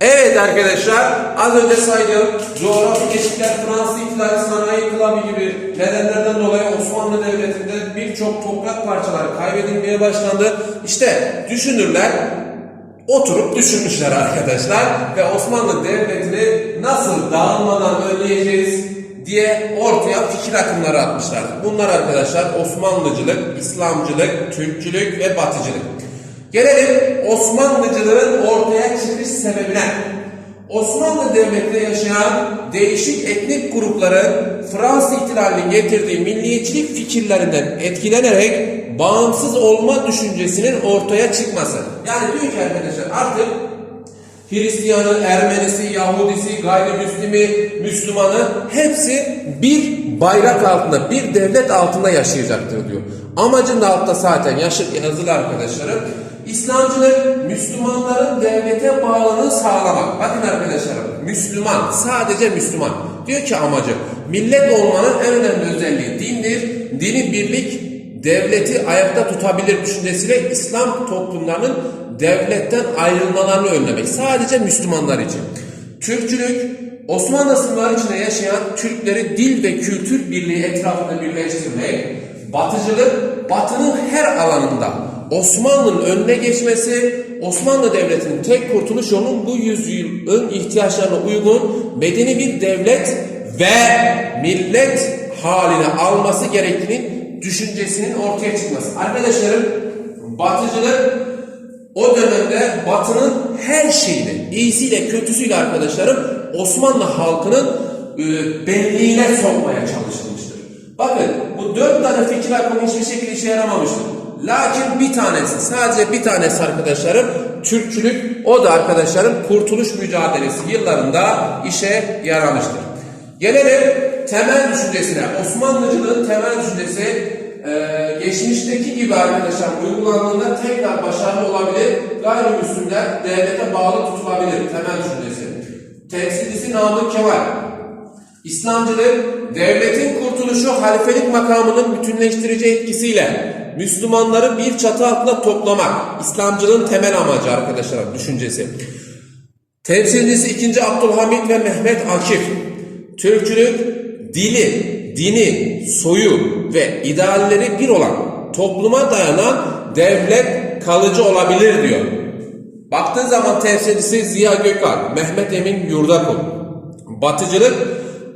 Evet arkadaşlar az önce saydığım coğrafi geçitler Fransız İhtilali Sanayi İnkılabı gibi nedenlerden dolayı Osmanlı Devleti'nde birçok toprak parçaları kaybedilmeye başlandı. İşte düşünürler oturup düşünmüşler arkadaşlar ve Osmanlı Devleti'ni nasıl dağılmadan önleyeceğiz diye ortaya fikir akımları atmışlar. Bunlar arkadaşlar Osmanlıcılık, İslamcılık, Türkçülük ve Batıcılık. Gelelim Osmanlıcılığın ortaya çıkış sebebine. Osmanlı Devleti'nde yaşayan değişik etnik grupların Fransız ihtilalinin getirdiği milliyetçilik fikirlerinden etkilenerek bağımsız olma düşüncesinin ortaya çıkması. Yani diyor ki arkadaşlar artık Hristiyanı, Ermenisi, Yahudisi, gayrimüslimi, Müslümanı hepsi bir bayrak altında, bir devlet altında yaşayacaktır diyor. Amacın da altta zaten yazılı arkadaşlarım. İslamcılık Müslümanların devlete bağlılığı sağlamak. Bakın arkadaşlarım Müslüman sadece Müslüman. Diyor ki amacı millet olmanın en önemli özelliği dindir. Dini birlik devleti ayakta tutabilir düşüncesiyle İslam toplumlarının devletten ayrılmalarını önlemek. Sadece Müslümanlar için. Türkçülük Osmanlı sınırları içinde yaşayan Türkleri dil ve kültür birliği etrafında birleştirmek. Batıcılık batının her alanında Osmanlı'nın önüne geçmesi, Osmanlı Devleti'nin tek kurtuluş yolunun bu yüzyılın ihtiyaçlarına uygun medeni bir devlet ve millet haline alması gerektiğinin düşüncesinin ortaya çıkması. Arkadaşlarım batıcılık o dönemde batının her şeyini, iyisiyle kötüsüyle arkadaşlarım Osmanlı halkının e, benliğine sokmaya çalışılmıştır. Bakın bu dört tane fikir akımı hiçbir şekilde işe yaramamıştır. Lakin bir tanesi, sadece bir tanesi arkadaşlarım Türkçülük, o da arkadaşlarım kurtuluş mücadelesi yıllarında işe yaramıştır. Gelelim temel düşüncesine. Osmanlıcılığın temel düşüncesi e, geçmişteki gibi arkadaşlar uygulandığında tekrar başarılı olabilir. Gayrimüslimler devlete bağlı tutulabilir. Temel düşüncesi. Temsilcisi Namık Kemal. İslamcılık devletin kurtuluşu halifelik makamının bütünleştirici etkisiyle Müslümanları bir çatı altında toplamak. İslamcılığın temel amacı arkadaşlar düşüncesi. Temsilcisi 2. Abdülhamit ve Mehmet Akif. Türkçülük dili, dini, soyu ve idealleri bir olan topluma dayanan devlet kalıcı olabilir diyor. Baktığın zaman temsilcisi Ziya Gökalp, Mehmet Emin Yurdakul. Batıcılık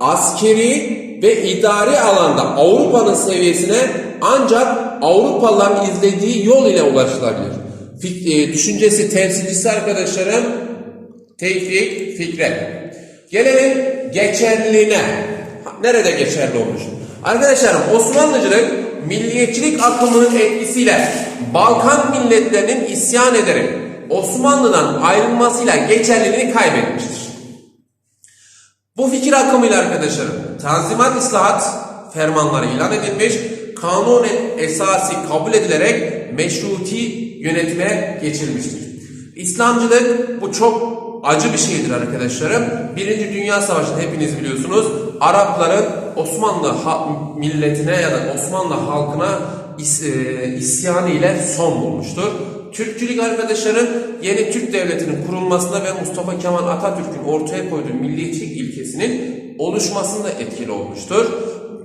askeri ve idari alanda Avrupa'nın seviyesine ancak Avrupalıların izlediği yol ile ulaşılabilir. Fik- e, düşüncesi temsilcisi arkadaşlarım Tevfik Fikret. Gelelim geçerliliğine. Ha, Nerede geçerli olmuş? Arkadaşlarım Osmanlıcılık milliyetçilik akımının etkisiyle Balkan milletlerinin isyan ederek Osmanlı'dan ayrılmasıyla geçerliliğini kaybetmiştir. Bu fikir akımıyla arkadaşlarım Tanzimat İslahat fermanları ilan edilmiş, kanun esası kabul edilerek meşruti yönetime geçilmiştir. İslamcılık bu çok acı bir şeydir arkadaşlarım. Birinci Dünya Savaşı'nı hepiniz biliyorsunuz. Arapların Osmanlı milletine ya da Osmanlı halkına is- e, isyanı ile son bulmuştur. Türkçülük arkadaşlarım yeni Türk Devleti'nin kurulmasında ve Mustafa Kemal Atatürk'ün ortaya koyduğu milliyetçilik ilkesinin oluşmasında etkili olmuştur.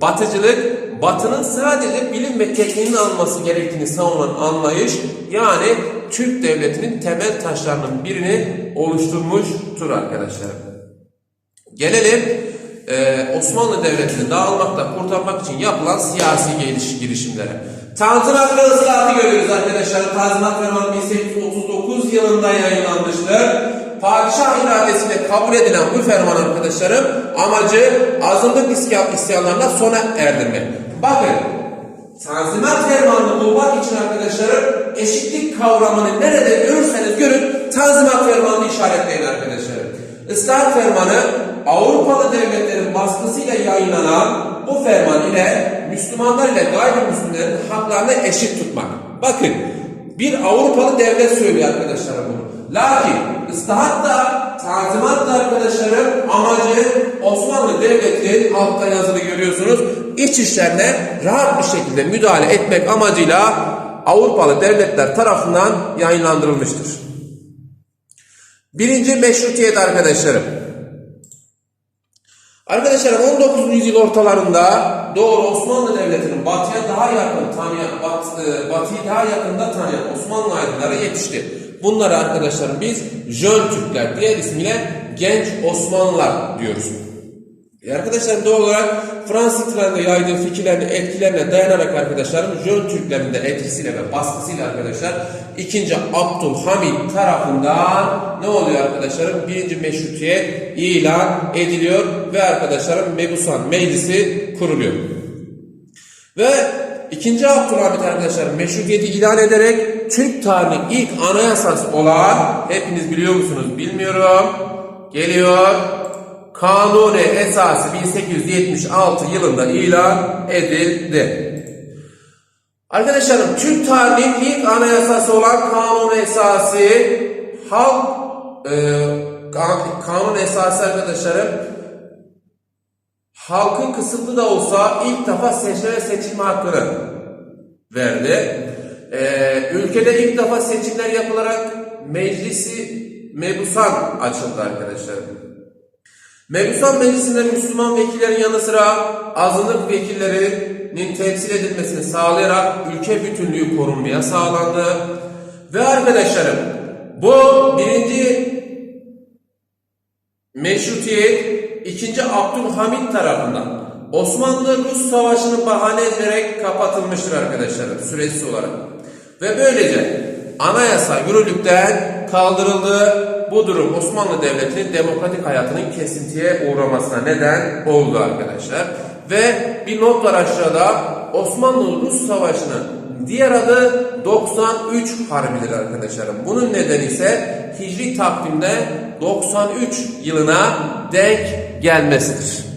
Batıcılık, batının sadece bilim ve tekniğinin alması gerektiğini savunan anlayış, yani Türk Devleti'nin temel taşlarının birini oluşturmuştur arkadaşlar. Gelelim e, Osmanlı Devleti'ni dağılmakta kurtarmak için yapılan siyasi geliş, girişimlere. Tanzimat ve ıslahatı görüyoruz arkadaşlar. Tanzimat Fermanı 1839 yılında yayınlanmıştır. Padişah iradesiyle kabul edilen bu ferman arkadaşlarım amacı azınlık isyan- isyanlarına sona erdirmek. Bakın Tanzimat fermanını bulmak için arkadaşlarım eşitlik kavramını nerede görürseniz görün Tanzimat fermanını işaretleyin arkadaşlarım. Islahat fermanı Avrupalı devletlerin baskısıyla yayınlanan bu ferman ile Müslümanlar ile gayrimüslimlerin haklarını eşit tutmak. Bakın bir Avrupalı devlet söylüyor arkadaşlarım bunu. Lakin ıslahat da tanzimat da arkadaşlarım amacı Osmanlı Devleti'nin altta yazılı görüyorsunuz iç işlerine rahat bir şekilde müdahale etmek amacıyla Avrupalı devletler tarafından yayınlandırılmıştır. Birinci meşrutiyet arkadaşlarım. Arkadaşlarım 19. yüzyıl ortalarında Doğu Osmanlı Devleti'nin batıya daha yakın tanıyan, bat, batıyı daha yakında tanıyan Osmanlı aydınları yetişti. Bunları arkadaşlarım biz Jön Türkler, diğer ismiyle Genç Osmanlılar diyoruz. E arkadaşlar doğal olarak Fransız ihtilalinde yaydığı fikirlerine, etkilerine dayanarak arkadaşlarım Jön Türklerin de etkisiyle ve baskısıyla arkadaşlar 2. Abdülhamit tarafından ne oluyor arkadaşlarım? Birinci meşrutiyet ilan ediliyor ve arkadaşlarım Mebusan Meclisi kuruluyor. Ve 2. Abdülhamit arkadaşlar meşrutiyeti ilan ederek Türk tarihinin ilk anayasası olan hepiniz biliyor musunuz bilmiyorum. Geliyor. Kanuni Esası 1876 yılında ilan edildi. Arkadaşlarım Türk tarihinin ilk anayasası olan Kanun Esası halk e, kan- Kanun Esası arkadaşlarım halkın kısıtlı da olsa ilk defa seçme ve seçilme hakkını verdi. Ee, ülkede ilk defa seçimler yapılarak meclisi mebusan açıldı arkadaşlar. Mebusan meclisinde Müslüman vekillerin yanı sıra azınlık vekillerinin temsil edilmesini sağlayarak ülke bütünlüğü korunmaya sağlandı. Ve arkadaşlarım bu birinci Meşrutiyet 2. Abdülhamit tarafından Osmanlı-Rus Savaşı'nı bahane ederek kapatılmıştır arkadaşlarım süresiz olarak. Ve böylece anayasa yürürlükten kaldırıldı. Bu durum Osmanlı Devleti'nin demokratik hayatının kesintiye uğramasına neden oldu arkadaşlar. Ve bir not var aşağıda Osmanlı-Rus Savaşı'nın diğer adı 93 Harbidir arkadaşlarım. Bunun nedeni ise Hicri takvimde 93 yılına denk gelmesidir.